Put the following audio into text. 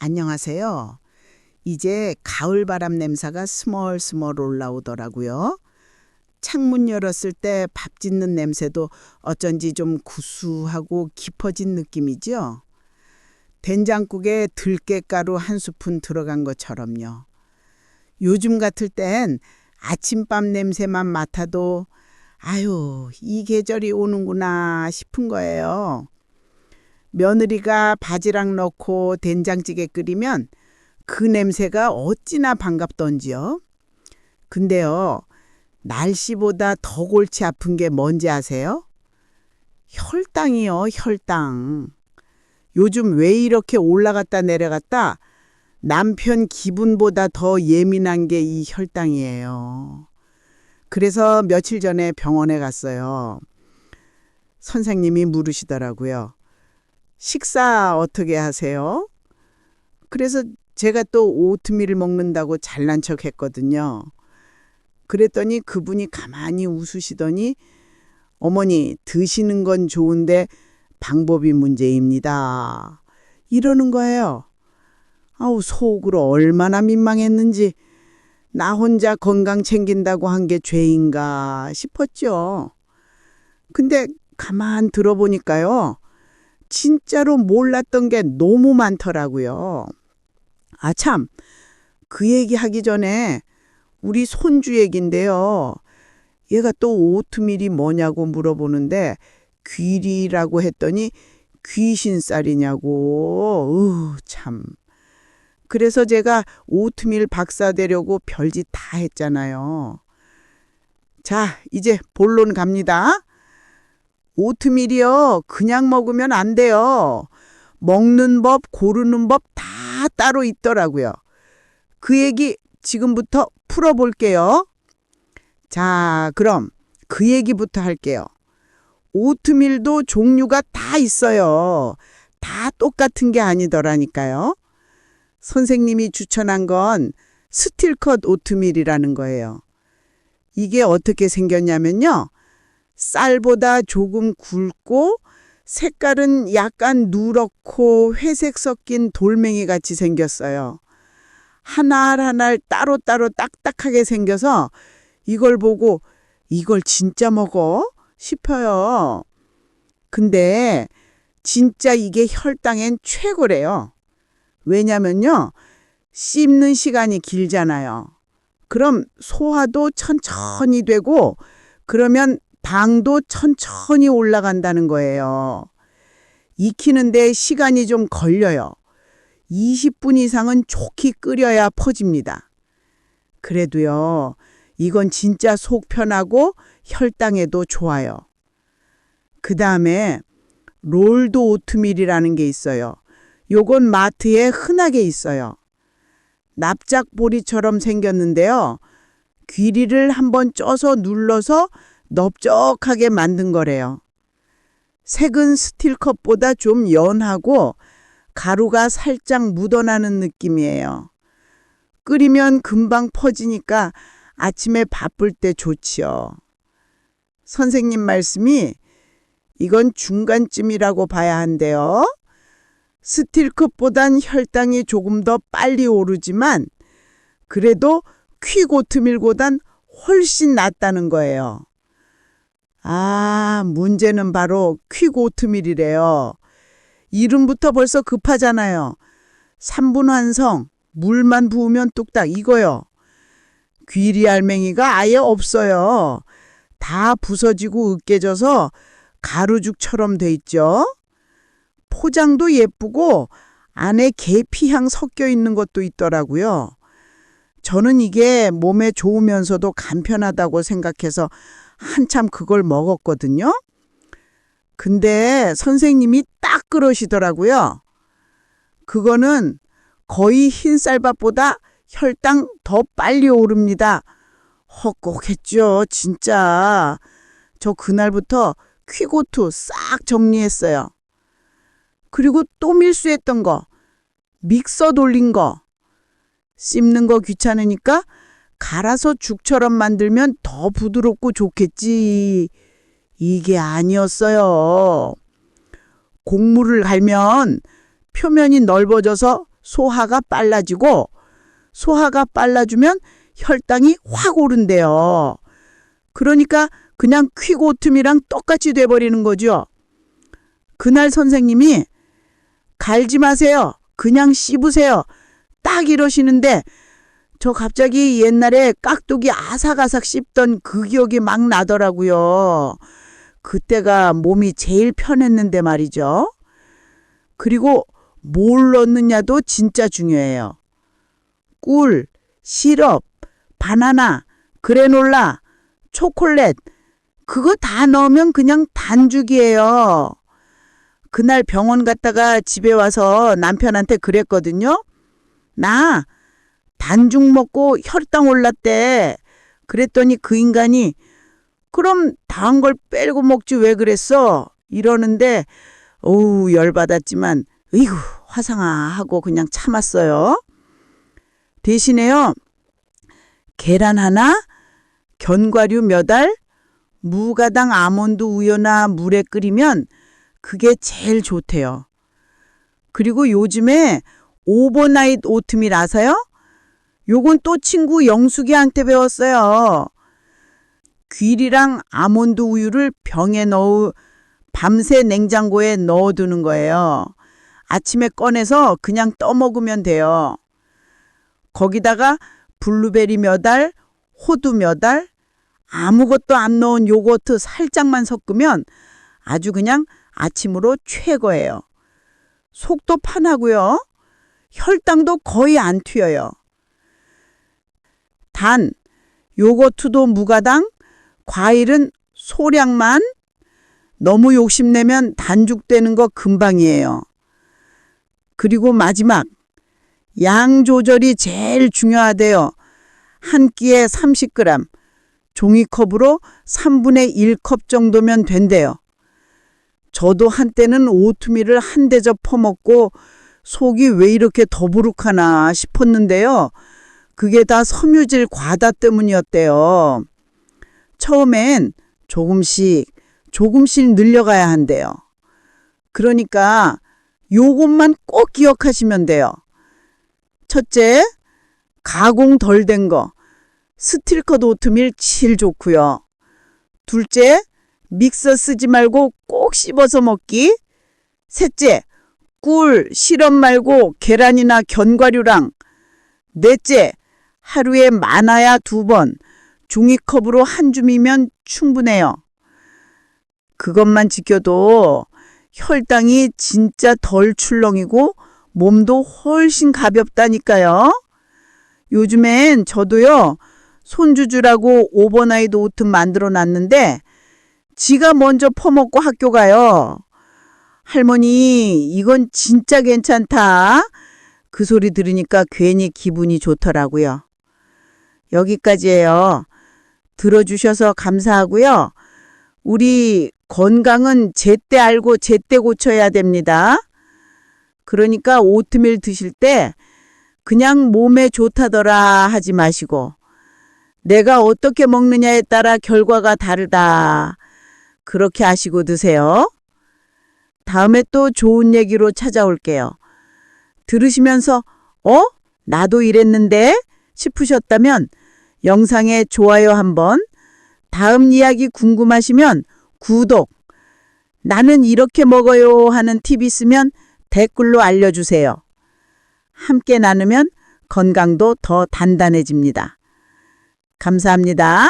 안녕하세요. 이제 가을 바람 냄새가 스멀스멀 올라오더라고요. 창문 열었을 때 밥 짓는 냄새도 어쩐지 좀 구수하고 깊어진 느낌이죠. 된장국에 들깨가루 한 스푼 들어간 것처럼요. 요즘 같을 땐 아침밥 냄새만 맡아도 아유, 이 계절이 오는구나 싶은 거예요. 며느리가 바지락 넣고 된장찌개 끓이면 그 냄새가 어찌나 반갑던지요. 근데요, 날씨보다 더 골치 아픈 게 뭔지 아세요? 혈당이요, 혈당. 요즘 왜 이렇게 올라갔다 내려갔다 남편 기분보다 더 예민한 게 이 혈당이에요. 그래서 며칠 전에 병원에 갔어요. 선생님이 물으시더라고요. 식사 어떻게 하세요? 그래서 제가 또 오트밀 먹는다고 잘난 척 했거든요. 그랬더니 그분이 가만히 웃으시더니 어머니 드시는 건 좋은데 방법이 문제입니다. 이러는 거예요. 아우 속으로 얼마나 민망했는지 나 혼자 건강 챙긴다고 한 게 죄인가 싶었죠. 근데 가만 들어보니까요. 진짜로 몰랐던 게 너무 많더라고요. 아, 참. 그 얘기 하기 전에 우리 손주 얘긴데요. 얘가 또 오트밀이 뭐냐고 물어보는데 귀리라고 했더니 귀신쌀이냐고. 으, 참. 그래서 제가 오트밀 박사 되려고 별짓 다 했잖아요. 자, 이제 본론 갑니다. 오트밀이요. 그냥 먹으면 안 돼요. 먹는 법, 고르는 법 다 따로 있더라고요. 그 얘기 지금부터 풀어볼게요. 자, 그럼 그 얘기부터 할게요. 오트밀도 종류가 다 있어요. 다 똑같은 게 아니더라니까요. 선생님이 추천한 건 스틸컷 오트밀이라는 거예요. 이게 어떻게 생겼냐면요. 쌀보다 조금 굵고 색깔은 약간 누렇고 회색 섞인 돌멩이 같이 생겼어요. 하나알 하나알 따로따로 딱딱하게 생겨서 이걸 보고 이걸 진짜 먹어? 싶어요. 근데 진짜 이게 혈당엔 최고래요. 왜냐면요. 씹는 시간이 길잖아요. 그럼 소화도 천천히 되고 그러면 당도 천천히 올라간다는 거예요. 익히는데 시간이 좀 걸려요. 20분 이상은 좋게 끓여야 퍼집니다. 그래도요, 이건 진짜 속 편하고 혈당에도 좋아요. 그 다음에 롤드 오트밀이라는 게 있어요. 요건 마트에 흔하게 있어요. 납작보리처럼 생겼는데요. 귀리를 한번 쪄서 눌러서 넓적하게 만든 거래요. 색은 스틸컵보다 좀 연하고 가루가 살짝 묻어나는 느낌이에요. 끓이면 금방 퍼지니까 아침에 바쁠 때 좋지요. 선생님 말씀이 이건 중간쯤이라고 봐야 한대요. 스틸컵보단 혈당이 조금 더 빨리 오르지만 그래도 퀵오트밀보단 훨씬 낫다는 거예요. 아, 문제는 바로 퀵 오트밀이래요. 이름부터 벌써 급하잖아요. 3분 완성, 물만 부으면 뚝딱 이거요. 귀리 알맹이가 아예 없어요. 다 부서지고 으깨져서 가루죽처럼 돼 있죠. 포장도 예쁘고 안에 계피향 섞여 있는 것도 있더라고요. 저는 이게 몸에 좋으면서도 간편하다고 생각해서 한참 그걸 먹었거든요. 근데 선생님이 딱 그러시더라고요. 그거는 거의 흰쌀밥보다 혈당 더 빨리 오릅니다. 헛곡했죠, 진짜. 저 그날부터 퀴고투 싹 정리했어요. 그리고 또 밀수했던 거, 믹서 돌린 거, 씹는 거 귀찮으니까 갈아서 죽처럼 만들면 더 부드럽고 좋겠지. 이게 아니었어요. 곡물을 갈면 표면이 넓어져서 소화가 빨라지고 소화가 빨라지면 혈당이 확 오른대요. 그러니까 그냥 퀴고툼이랑 똑같이 돼버리는 거죠. 그날 선생님이 갈지 마세요. 그냥 씹으세요. 딱 이러시는데 저 갑자기 옛날에 깍두기 아삭아삭 씹던 그 기억이 막 나더라고요. 그때가 몸이 제일 편했는데 말이죠. 그리고 뭘 넣느냐도 진짜 중요해요. 꿀, 시럽, 바나나, 그래놀라, 초콜릿, 그거 다 넣으면 그냥 단죽이에요. 그날 병원 갔다가 집에 와서 남편한테 그랬거든요. 나 단죽 먹고 혈당 올랐대. 그랬더니 그 인간이 그럼 단 걸 빼고 먹지 왜 그랬어? 이러는데 어우 열받았지만 으이구 화상아 하고 그냥 참았어요. 대신에요. 계란 하나, 견과류 몇 알, 무가당 아몬드 우유나 물에 끓이면 그게 제일 좋대요. 그리고 요즘에 오버나잇 오트밀 아세요? 요건 또 친구 영숙이한테 배웠어요. 귀리랑 아몬드 우유를 병에 넣어 밤새 냉장고에 넣어두는 거예요. 아침에 꺼내서 그냥 떠먹으면 돼요. 거기다가 블루베리 몇 알, 호두 몇 알, 아무것도 안 넣은 요거트 살짝만 섞으면 아주 그냥 아침으로 최고예요. 속도 편하고요. 혈당도 거의 안 튀어요. 단, 요거트도 무가당, 과일은 소량만, 너무 욕심내면 단죽되는 거 금방이에요. 그리고 마지막, 양 조절이 제일 중요하대요. 한 끼에 30g, 종이컵으로 3분의 1컵 정도면 된대요. 저도 한때는 오트밀을 한 대접 퍼먹고 속이 왜 이렇게 더부룩하나 싶었는데요. 그게 다 섬유질 과다 때문이었대요. 처음엔 조금씩, 조금씩 늘려가야 한대요. 그러니까 요것만 꼭 기억하시면 돼요. 첫째, 가공 덜 된 거. 스틸컷 오트밀 칠 좋고요. 둘째, 믹서 쓰지 말고 꼭 씹어서 먹기. 셋째, 꿀, 시럽 말고 계란이나 견과류랑. 넷째, 하루에 많아야 두 번, 종이컵으로 한 줌이면 충분해요. 그것만 지켜도 혈당이 진짜 덜 출렁이고 몸도 훨씬 가볍다니까요. 요즘엔 저도요, 손주주라고 오버나이트 오트 만들어 놨는데, 지가 먼저 퍼먹고 학교 가요. 할머니, 이건 진짜 괜찮다. 그 소리 들으니까 괜히 기분이 좋더라고요. 여기까지예요. 들어주셔서 감사하고요. 우리 건강은 제때 알고 제때 고쳐야 됩니다. 그러니까 오트밀 드실 때 그냥 몸에 좋다더라 하지 마시고 내가 어떻게 먹느냐에 따라 결과가 다르다. 그렇게 아시고 드세요. 다음에 또 좋은 얘기로 찾아올게요. 들으시면서 어? 나도 이랬는데 싶으셨다면 영상에 좋아요 한번 다음 이야기 궁금하시면 구독 나는 이렇게 먹어요 하는 팁 있으면 댓글로 알려주세요. 함께 나누면 건강도 더 단단해집니다. 감사합니다.